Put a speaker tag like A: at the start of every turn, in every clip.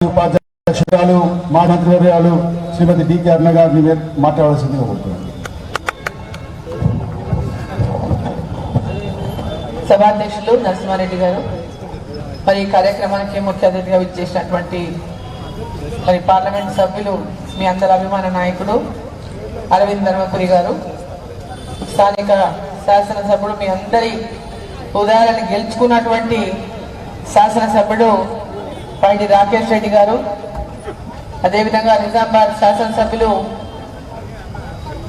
A: ఉపాధ్యక్షురాలు మా మంత్రివర్యాలు శ్రీమతి డికే అరుణ గారిని మీరు మాట్లాడాల్సిందిగా కోరుతున్నాను.
B: సభాధ్యక్షులు నరసింహారెడ్డి గారు మరి ఈ కార్యక్రమానికి ముఖ్య అతిథిగా విచ్చేసినటువంటి మరి పార్లమెంట్ సభ్యులు మీ అందరి అభిమాన నాయకుడు అరవింద్ ధర్మపురి గారు స్థానిక శాసనసభ్యుడు మీ అందరి ఉదాహరణ గెలుచుకున్నటువంటి శాసనసభ్యుడు పైడి రాకేష్ రెడ్డి గారు. అదేవిధంగా నిజామాబాద్ శాసనసభ్యులు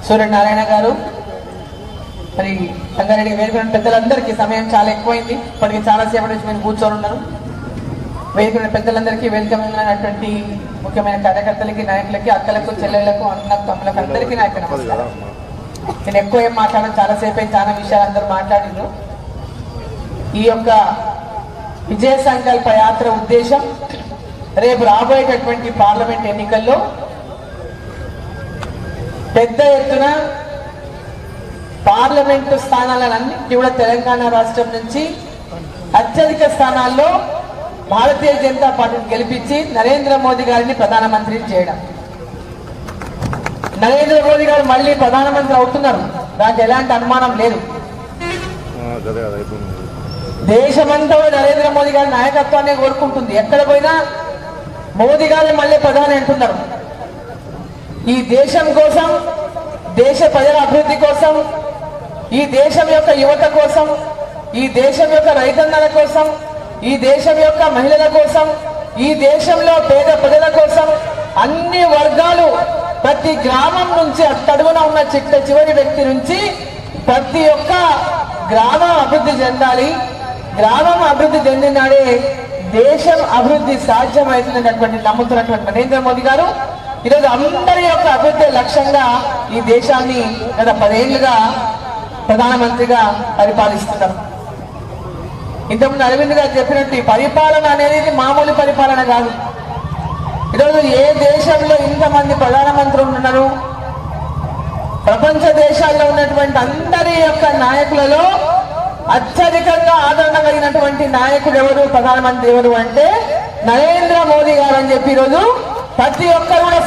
B: సూర్యనారాయణ గారు. మరి సంగారెడ్డి వేడుకున్న పెద్దలందరికీ సమయం చాలా ఎక్కువైంది. ఇప్పటికి చాలాసేపటి నుంచి మేము కూర్చొని ఉన్నారు వేడుకున్న పెద్దలందరికీ వెల్కమ్ అయినటువంటి ముఖ్యమైన కార్యకర్తలకి నాయకులకి అక్కలకు చెల్లెళ్ళకు అన్నకు తమ్ములకు అందరికీ నాయకు నమస్కారం. నేను ఎక్కువ ఏం మాట్లాడడం చాలాసేపు చాలా విషయాలు అందరూ మాట్లాడినారు ఈ యొక్క విజయ సంకల్ప యాత్ర ఉద్దేశం రేపు రాబోయేటటువంటి పార్లమెంట్ ఎన్నికల్లో పెద్ద ఎత్తున పార్లమెంటు స్థానాలన్నింటినీ కూడా తెలంగాణ రాష్ట్రం నుంచి అత్యధిక స్థానాల్లో భారతీయ జనతా పార్టీని గెలిపించి నరేంద్ర మోదీ గారిని ప్రధానమంత్రిని చేయడం. నరేంద్ర మోదీ గారు మళ్ళీ ప్రధానమంత్రి అవుతున్నారు. దానికి ఎలాంటి అనుమానం లేదు. దేశమంతా నరేంద్ర మోదీ గారి నాయకత్వాన్ని కోరుకుంటుంది. ఎక్కడ పోయినా మోదీ గారు మళ్ళీ ప్రధాని అంటున్నారు. ఈ దేశం కోసం దేశ ప్రజల అభివృద్ధి కోసం ఈ దేశం యొక్క యువత కోసం ఈ దేశం యొక్క రైతన్నల కోసం ఈ దేశం యొక్క మహిళల కోసం ఈ దేశంలో పేద ప్రజల కోసం అన్ని వర్గాలు ప్రతి గ్రామం నుంచి అట్టడుగున ఉన్న చిట్ట చివరి వ్యక్తి నుంచి ప్రతి ఒక్క గ్రామం అభివృద్ధి చెందాలి. గ్రామం అభివృద్ధి చెందినాడే దేశం అభివృద్ధి సాధ్యమవుతుందన్నటువంటి నమ్ముతున్నటువంటి నరేంద్ర మోదీ గారు. ఈరోజు అందరి యొక్క అభివృద్ధి లక్ష్యంగా ఈ దేశాన్ని గత పదేళ్ళుగా ప్రధానమంత్రిగా పరిపాలిస్తున్నారు. ఇంతకుముందు అరవింద్ గారు చెప్పినట్టు ఈ పరిపాలన అనేది మామూలు పరిపాలన కాదు. ఈరోజు ఏ దేశంలో ఇంతమంది ప్రధానమంత్రులు ఉన్నారు ప్రపంచ దేశాల్లో ఉన్నటువంటి అందరి యొక్క నాయకులలో అత్యధికంగా ఆదరణ కలిగినటువంటి నాయకుడు ఎవరు? ప్రధానమంత్రి ఎవరు అంటే నరేంద్ర మోదీ గారు అని చెప్పి ఈరోజు ప్రతి ఒక్కరు కూడా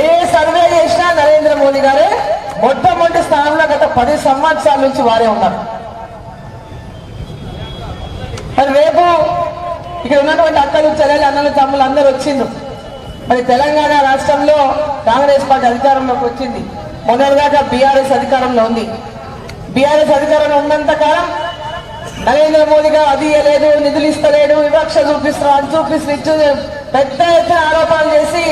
B: ఏ సర్వే చేసినా నరేంద్ర మోదీ గారే మొట్టమొదటి స్థానంలో గత పది సంవత్సరాల నుంచి వారే ఉన్నారు. మరి రేపు ఇక్కడ ఉన్నటువంటి అక్కలు చెల్లెలు అన్నలు తమ్ములు అందరూ వచ్చిండ్రు. మరి తెలంగాణ రాష్ట్రంలో కాంగ్రెస్ పార్టీ అధికారంలోకి వచ్చింది. మొన్నటిదాకా బీఆర్ఎస్ అధికారంలో ఉంది. బీఆర్ఎస్ అధికారంలో ఉన్నంత కాలం నరేంద్ర మోదీ గారు అది ఇవ్వలేదు నిధులు ఇస్తలేడు వివక్ష చూపిస్తున్నారు అది చూపిస్తూ పెద్ద ఎత్తున ఆరోపణలు చేసి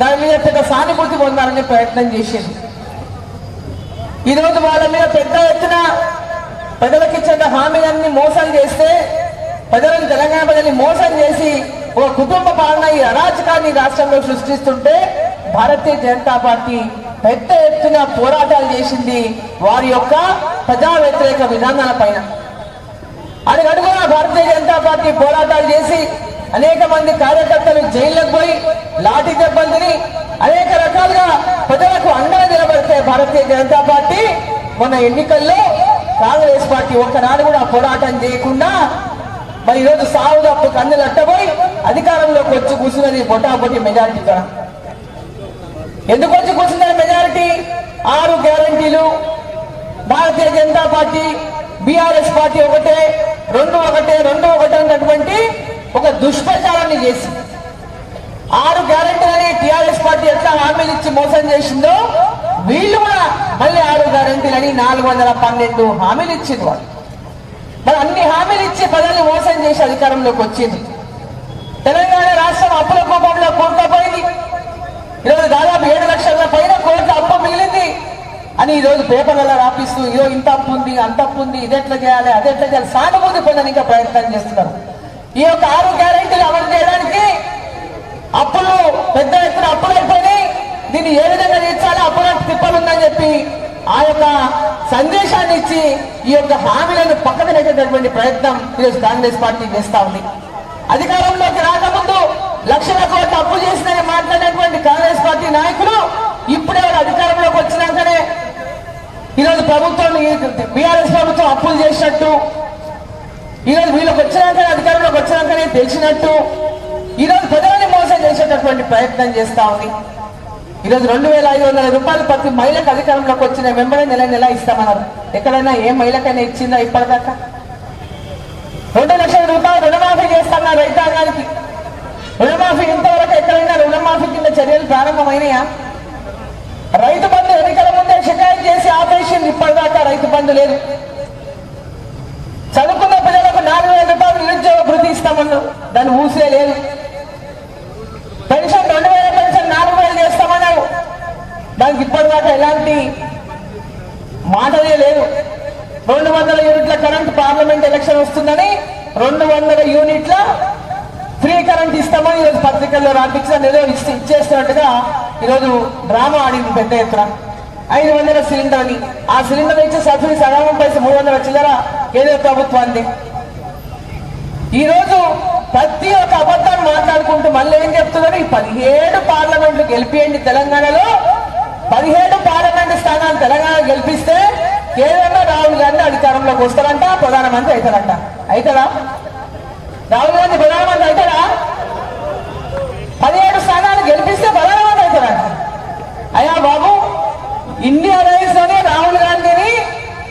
B: దాని మీద పెద్ద సానుభూతి పొందాలని ప్రయత్నం చేసింది. ఈరోజు రోజు వాళ్ళ మీద పెద్ద ఎత్తున ప్రజలకు ఇచ్చిన హామీలన్నీ మోసం చేస్తే ప్రజలను తెలంగాణ ప్రజల్ని మోసం చేసి ఒక కుటుంబ పాలన ఈ అరాచకాన్ని రాష్ట్రంలో సృష్టిస్తుంటే భారతీయ జనతా పార్టీ పెద్ద ఎత్తున పోరాటాలు చేసింది వారి యొక్క ప్రజా వ్యతిరేక విధానాల పైన. అడుగడుగున భారతీయ జనతా పార్టీ పోరాటాలు చేసి అనేక మంది కార్యకర్తలు జైళ్ళకు పోయి లాఠీ దెబ్బతిని అనేక రకాలుగా ప్రజలకు అండగా నిలబడితే భారతీయ జనతా పార్టీ మొన్న ఎన్నికల్లో కాంగ్రెస్ పార్టీ ఒక్కనాడు కూడా పోరాటం చేయకుండా మరి ఈరోజు సాగు తప్పు కన్నులు అట్టబోయి అధికారంలోకి వచ్చి కూర్చున్నది బొటాబొటి మెజారిటీ ద్వారా ఎందుకు వచ్చి కూర్చున్నారు మెజారిటీ ఆరు గ్యారంటీలు Bharatiya Janata party BRS party ఒకటే రెండు ఒకటే రెండు ఒకటే అన్నటువంటి ఒక దుష్ప్రచారాన్ని చేసి ఆరు గ్యారెంటీలని టిఆర్ఎస్ పార్టీ ఎట్లా హామీలు ఇచ్చి మోసం చేసిందో వీళ్ళు కూడా మళ్ళీ ఆరు గ్యారెంటీలని నాలుగు వందల పన్నెండు హామీలు ఇచ్చింది వాళ్ళు. మరి అన్ని హామీలు ఇచ్చి ప్రజల్ని మోసం చేసి అధికారంలోకి వచ్చింది. తెలంగాణ రాష్ట్రం అప్పుల కోపంలో కోరుకపోయింది ఈరోజు దాదాపు ఏడు లక్షల పైన కోట్ల అప్పు మిగిలింది. అని ఈరోజు పేపర్లలో రాపిస్తూ ఇదో ఇంత అప్పు ఉంది అంత అప్పు ఉంది ఇది ఎట్లా చేయాలి అది ఎట్లా చేయాలి సానుభూతి పొందడానికి ప్రయత్నం చేస్తున్నారు. ఈ యొక్క ఆరు గ్యారెంటీలు అమలు చేయడానికి అప్పులు పెద్ద ఎత్తున అప్పులు అయిపోయినాయి దీన్ని ఏ విధంగా తీర్చాలో అప్పుల తిప్పలు ఉందని చెప్పి ఆ యొక్క సందేశాన్ని ఇచ్చి ఈ యొక్క హామీలను పక్కన పెట్టేటటువంటి ప్రయత్నం ఈరోజు కాంగ్రెస్ పార్టీ చేస్తా ఉంది. అధికారంలోకి రాకముందు లక్షల కోట్ల అప్పు చేసిందని మాట్లాడినటువంటి కాంగ్రెస్ పార్టీ నాయకులు ఇప్పుడే అధికారంలోకి వచ్చినాకనే ఈరోజు ప్రభుత్వం బీఆర్ఎస్ ప్రభుత్వం అప్పులు చేసినట్టు ఈరోజు వీళ్ళకి వచ్చినాక అధికారంలోకి వచ్చినాకనే తెలిసినట్టు ఈరోజు ప్రజలని మోసం చేసేటటువంటి ప్రయత్నం చేస్తా ఉంది. ఈరోజు రెండు వేల ఐదు వందల రూపాయలు ప్రతి మహిళకు అధికారంలోకి వచ్చిన వెంబడే నెల నెల ఇస్తామన్నారు. ఎక్కడైనా ఏ మహిళకైనా ఇచ్చిందా ఇప్పటిదాకా? రెండు లక్షల రూపాయలు రుణమాఫీ చేస్తున్నారు రైతాంగానికి. రుణమాఫీ ఇంతవరకు ఎక్కడైనా రుణమాఫీ కింద చర్యలు ప్రారంభమైనాయా? రైతు బంధు ఎన్నికల ముందే షికాయత్ చేసి ఆపరేషన్ ఇప్పటిదాకా రైతు బంధు లేదు. చదువుకున్న పిల్లల నాలుగు వేల రూపాయలు నిరుద్యోగ భృతి ఇస్తామన్నావు. దాన్ని ఊసే లేదు పెన్షన్ రెండు వేల పెన్షన్ నాలుగు వేలు చేస్తామన్నారు దానికి ఇప్పటిదాకా ఎలాంటి మాటలే లేదు. రెండు వందల యూనిట్ల కరెంట్ పార్లమెంట్ ఎలక్షన్ వస్తుందని రెండు వందల యూనిట్ల ఫ్రీ కరెంట్ ఇస్తామని ఈరోజు పత్రికల్లో రాపించిన ఏదో ఇచ్చేస్తున్నట్టుగా ఈరోజు డ్రామా ఆడింది పెద్ద ఎత్తున. ఐదు వందల సిలిండర్ అని ఆ సిలిండర్ ఇచ్చే సబ్సిడీ సగామం పైస మూడు వందల చిల్లర కేంద్ర ప్రభుత్వాన్ని ఈ రోజు ప్రతి ఒక్క అబద్ధాన్ని మాట్లాడుకుంటూ మళ్ళీ ఏం చెప్తున్నారు ఈ పదిహేడు పార్లమెంట్లు గెలిపియండి తెలంగాణలో. పదిహేడు పార్లమెంట్ స్థానాలు తెలంగాణ గెలిపిస్తే కేవలం రాహుల్ గాంధీ అధికారంలోకి వస్తారంట ప్రధానమంత్రి అవుతారంట. అవుతారా? రాహుల్ గాంధీ ప్రధానమంత్రి అవుతారా పదిహేడు స్థానాలు గెలిపిస్తే ప్రధానమంత్రి అవుతారంట అయ్యా బాబు ఇండియా రైస్లోనే రాహుల్ గాంధీని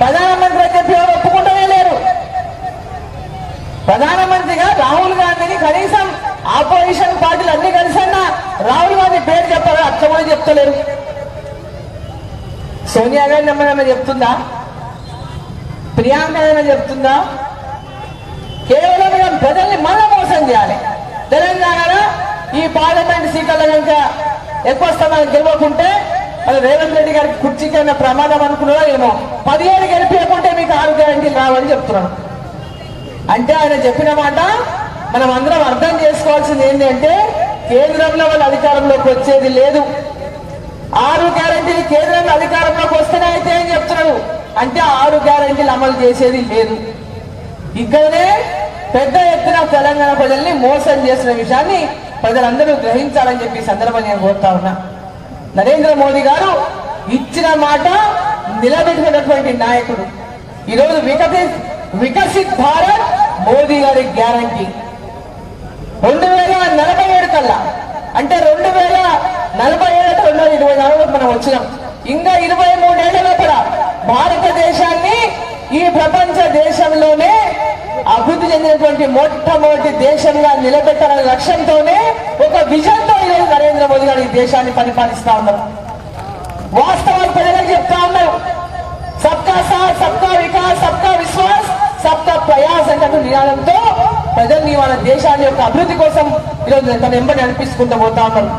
B: ప్రధానమంత్రి అని చెప్పి ఎవరు ఒప్పుకుంటూనే లేరు ప్రధానమంత్రిగా రాహుల్ గాంధీని కనీసం ఆపోజిషన్ పార్టీలు అన్ని కలిసన్నా రాహుల్ గాంధీ పేరు చెప్పారు అక్క కూడా చెప్తలేరు సోనియా చెప్తుందా? ప్రియాంక ఏమైనా చెప్తుందా? కేవలం మనం ప్రజల్ని మళ్ళా మోసం చేయాలి. తెలంగాణలో ఈ పార్లమెంట్ సీట్లలో కనుక ఎక్కువ స్థానాలు గెలవకుంటే అది రేవంత్ రెడ్డి గారికి కుర్చీకైనా ప్రమాదం అనుకున్నారో ఏమో. పదిహేడు గెలిపించకుంటే మీకు ఆరు గ్యారంటీలు రావని చెప్తున్నాను అంటే ఆయన చెప్పిన మాట మనం అందరం అర్థం చేసుకోవాల్సింది ఏంటంటే కేంద్రంలో వాళ్ళు అధికారంలోకి వచ్చేది లేదు. ఆరు గ్యారంటీలు కేంద్రంగా అధికారంలోకి వస్తేనే అయితే ఏం చెప్తున్నాడు అంటే ఆరు గ్యారంటీలు అమలు చేసేది లేదు. ఇక్కడనే పెద్ద ఎత్తున తెలంగాణ ప్రజల్ని మోసం చేసిన విషయాన్ని ప్రజలందరూ గ్రహించాలని చెప్పి సందర్భం నేను కోరుతా ఉన్నా. నరేంద్ర మోదీ గారు ఇచ్చిన మాట నిలబెట్టినటువంటి నాయకుడు. ఈరోజు వికసిత్ వికసిత్ భారత్ మోదీ గారి గ్యారంటీ. రెండు వేల నలభై ఏడు కల్లా అంటే రెండు వేల నలభై ఏడు రెండు ఇరవై నాలుగులో మనం వచ్చినాం. ఇంకా ఇరవై మూడేళ్ళ లోపల భారతదేశాన్ని ఈ ప్రపంచ దేశంలోనే అభివృద్ధి చెందినటువంటి మొట్టమొదటి దేశంగా నిలబెట్టాలనే లక్ష్యంతోనే ఒక విజన్ ఈరోజు నరేంద్ర మోదీ గారు ఈ దేశాన్ని పరిపాలిస్తా ఉన్నారు. వాస్తవాలు ప్రజలకు చెప్తా ఉన్నారు. సబ్కా సాత్ సబ్కా వికాస్ సబ్కా విశ్వాస్ సబ్కా ప్రయాస్ అంటే నినాదంతో ప్రజల్ని వాళ్ళ దేశాన్ని యొక్క అభివృద్ధి కోసం ఈరోజు తన ఎంబడి నడిపించుకుంటూ పోతా ఉన్నారు.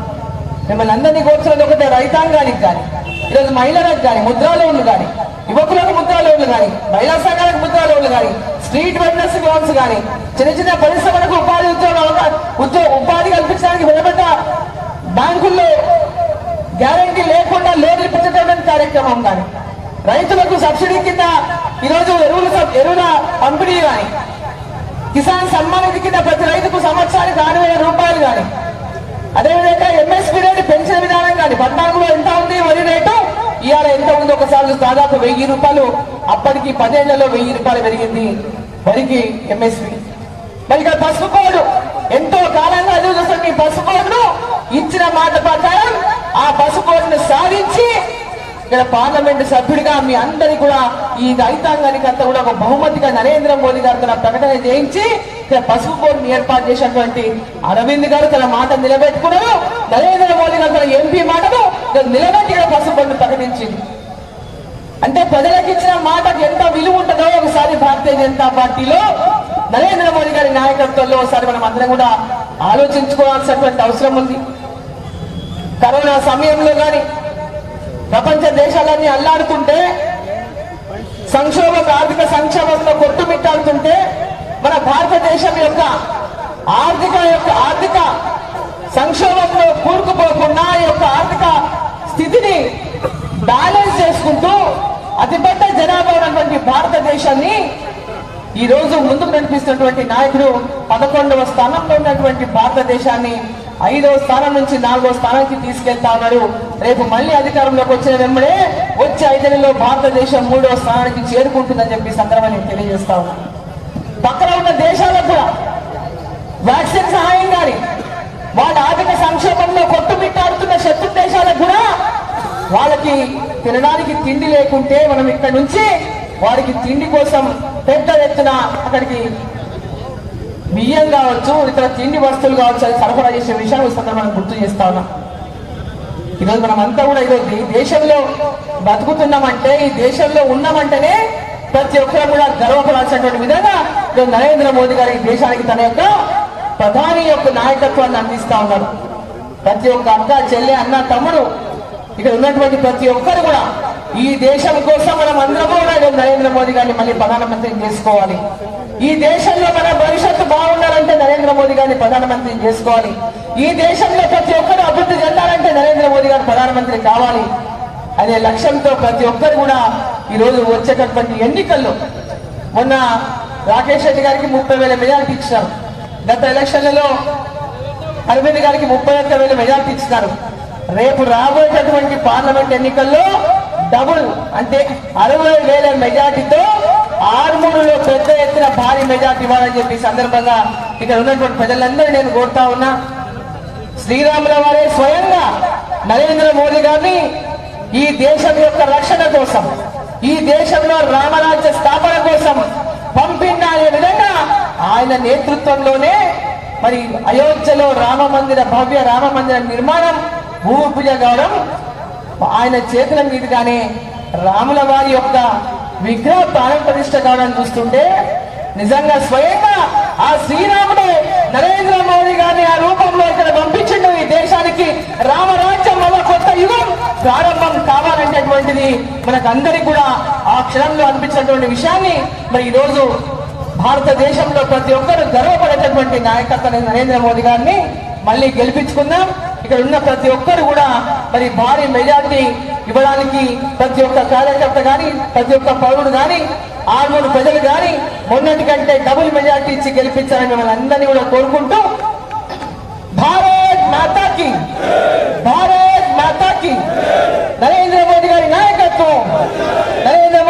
B: మిమ్మల్ని అందరినీ కోరుతున్నది ఒకటే రైతాంగానికి కానీ ఈరోజు మహిళలకు కానీ ముద్రా లోన్లు కానీ యువకులకు ముద్రా లోన్లు కానీ మహిళా సంఘాలకు ముద్రా లోన్లు కానీ స్ట్రీట్ వెండర్స్ లోన్స్ కానీ చిన్న చిన్న పరిశ్రమలకు ఉపాధి ఉద్యోగం ఉద్యోగ ఉపాధి కల్పించడానికి వెలువడ్డ బ్యాంకుల్లో గ్యారంటీ లేకుండా లోన్లు ఇప్పించడం కార్యక్రమం కానీ రైతులకు సబ్సిడీ కింద ఈరోజు ఎరువుల ఎరువుల పంపిణీ కానీ కిసాన్ సమ్మానిధి కింద ప్రతి రైతుకు సంవత్సరానికి ఆరు వేల రూపాయలు కానీ అదేవిధంగా ఎంఎస్పీ రేటు పెంచిన విధానం కానీ పద్నాలుగులో ఎంత ఉంది వరి రేటు? ఇవాళ ఎంత ఉంది ఒకసారి దాదాపు వెయ్యి రూపాయలు. అప్పటికి పదేళ్ళలో వెయ్యి రూపాయలు పెరిగింది వరికి ఎంఎస్పీ మరి ఇక్కడ పసుపు కోడు. ఎంతో కాలంగా ఎదురు చూస్తున్న ఈ పసుపు కోడ్ను ఇచ్చిన మాట ప్రకారం ఆ పసుపు కోడ్ను సాధించి ఇక్కడ పార్లమెంట్ సభ్యుడిగా మీ అందరి కూడా ఈ రైతాంగానికి అంతా కూడా ఒక బహుమతిగా నరేంద్ర మోదీ గారు తన ప్రకటన చేయించి ఇక్కడ పసుపు బోర్డుని ఏర్పాటు చేసినటువంటి అరవింద్ గారు తన మాట నిలబెట్టుకున్నారు. నరేంద్ర మోదీ గారు తన ఎంపీ మాటను నిలబెట్టి ఇక్కడ పసుపు బోర్డును ప్రకటించింది. అంటే ప్రజలకు ఇచ్చిన మాటకు ఎంత విలువ ఉంటుందో ఒకసారి భారతీయ జనతా పార్టీలో నరేంద్ర మోదీ గారి నాయకత్వంలో ఒకసారి మనం అందరం కూడా ఆలోచించుకోవాల్సినటువంటి అవసరం ఉంది. కరోనా సమయంలో కానీ ప్రపంచ దేశాలన్నీ అల్లాడుతుంటే సంక్షోభ ఆర్థిక సంక్షోభంలో కొట్టుమిట్టాడుతుంటే మన భారతదేశం యొక్క ఆర్థిక యొక్క ఆర్థిక సంక్షోభంలో కూరుకుపోకుండా యొక్క ఆర్థిక స్థితిని బ్యాలెన్స్ చేసుకుంటూ అతిపెద్ద జనాభా ఉన్నటువంటి భారతదేశాన్ని ఈ రోజు ముందుకు నడిపిస్తున్నటువంటి నాయకుడు పదకొండవ స్థానంలో ఉన్నటువంటి భారతదేశాన్ని ఐదో స్థానం నుంచి నాలుగో స్థానానికి తీసుకెళ్తా ఉన్నారు రేపు మళ్ళీ అధికారంలోకి వచ్చిన వెంబడే వచ్చే ఐదేళ్ళలో భారతదేశం మూడో స్థానానికి చేరుకుంటుందని చెప్పి సందర్భాన్ని తెలియజేస్తా ఉన్నా. పక్కన ఉన్న దేశాలకు కూడా వ్యాక్సిన్ సహాయం కానీ వాళ్ళ ఆర్థిక సంక్షేమంలో కొట్టుమిట్టాడుతున్న శత్రు దేశాలకు కూడా వాళ్ళకి తినడానికి తిండి లేకుంటే మనం ఇక్కడ నుంచి వారికి తిండి కోసం పెద్ద ఎత్తున అక్కడికి బియ్యం కావచ్చు ఇతర తిండి వస్తువులు కావచ్చు అది సరఫరా చేసే విషయాన్ని ఈ సందర్భంగా గుర్తు చేస్తా ఉన్నాం. ఈరోజు మనం అంతా కూడా ఈరోజు దేశంలో బతుకుతున్నామంటే ఈ దేశంలో ఉన్నామంటేనే ప్రతి ఒక్కరు కూడా గర్వపడాల్సినటువంటి విధంగా నరేంద్ర మోదీ గారు ఈ దేశానికి తన యొక్క ప్రధాని యొక్క నాయకత్వాన్ని అందిస్తా ఉన్నారు. ప్రతి ఒక్క అక్క చెల్లె అన్న తమ్ముడు ఇక్కడ ఉన్నటువంటి ప్రతి ఒక్కరు కూడా ఈ దేశం కోసం మనం అందరం కూడా నరేంద్ర మోదీ గారిని మళ్ళీ ప్రధానమంత్రిని చేసుకోవాలి. ఈ దేశంలో మన భవిష్యత్తు బాగుండాలంటే నరేంద్ర మోదీ గారిని ప్రధానమంత్రిని చేసుకోవాలి. ఈ దేశంలో ప్రతి ఒక్కరు అభివృద్ధి చెందాలంటే నరేంద్ర మోదీ గారు ప్రధానమంత్రి కావాలి. అనే లక్ష్యంతో ప్రతి ఒక్కరు కూడా ఈ రోజు వచ్చేటటువంటి ఎన్నికల్లో మొన్న రాకేష్ రెడ్డి గారికి ముప్పై వేల మెజార్టీ ఇచ్చినారు. గత ఎలక్షన్లలో అరవింద్ గారికి ముప్పై ఒక్క వేల మెజార్టీ ఇచ్చినారు. రేపు రాబోయేటటువంటి పార్లమెంట్ ఎన్నికల్లో డబుల్ అంటే అరవై వేల మెజార్టీతో ఆర్మూరులో పెద్ద ఎత్తున భారీ మెజార్టీ ఇవ్వాలని చెప్పి సందర్భంగా ఇక్కడ ఉన్నటువంటి ప్రజలందరూ నేను కోరుతా ఉన్నా. శ్రీరాముల వారే స్వయంగా నరేంద్ర మోదీ గారిని ఈ దేశం యొక్క రక్షణ కోసం ఈ దేశంలో రామరాజ్య స్థాపన కోసం పంపిండ అనే విధంగా ఆయన నేతృత్వంలోనే మరి అయోధ్యలో రామ మందిర భవ్య రామ మందిర నిర్మాణం భూమి పూజ గౌరవం ఆయన చేతుల మీదుగానే రాముల వారి యొక్క విగ్రహ ప్రాణ ప్రతిష్ట కావడం చూస్తుంటే నిజంగా స్వయంగా ఆ శ్రీరాముడు నరేంద్ర మోదీ గారిని ఆ రూపంలో ఇక్కడ పంపించిండు ఈ దేశానికి. రామరాజ్యం వల్ల కొత్త యుగం ప్రారంభం కావాలనేటటువంటిది మనకు అందరికి కూడా ఆ క్షణంలో అనిపించినటువంటి విషయాన్ని మరి ఈ రోజు భారతదేశంలో ప్రతి ఒక్కరు గర్వపడేటటువంటి నాయకత్వం నరేంద్ర మోదీ గారిని మళ్ళీ గెలిపించుకుందాం. ఇక్కడ ఉన్న ప్రతి ఒక్కరు కూడా మరి భారీ మెజార్టీ ఇవ్వడానికి ప్రతి ఒక్క కార్యకర్త గాని ప్రతి ఒక్క పౌరుడు గాని ఆరుగురు ప్రజలు గాని మొన్నటి కంటే డబుల్ మెజార్టీ ఇచ్చి గెలిపించాలని మిమ్మల్ని అందరినీ కూడా కోరుకుంటూ భారత్ మాతాకి భారత్ మాతాకి నరేంద్ర మోదీ గారి నాయకత్వం నరేంద్ర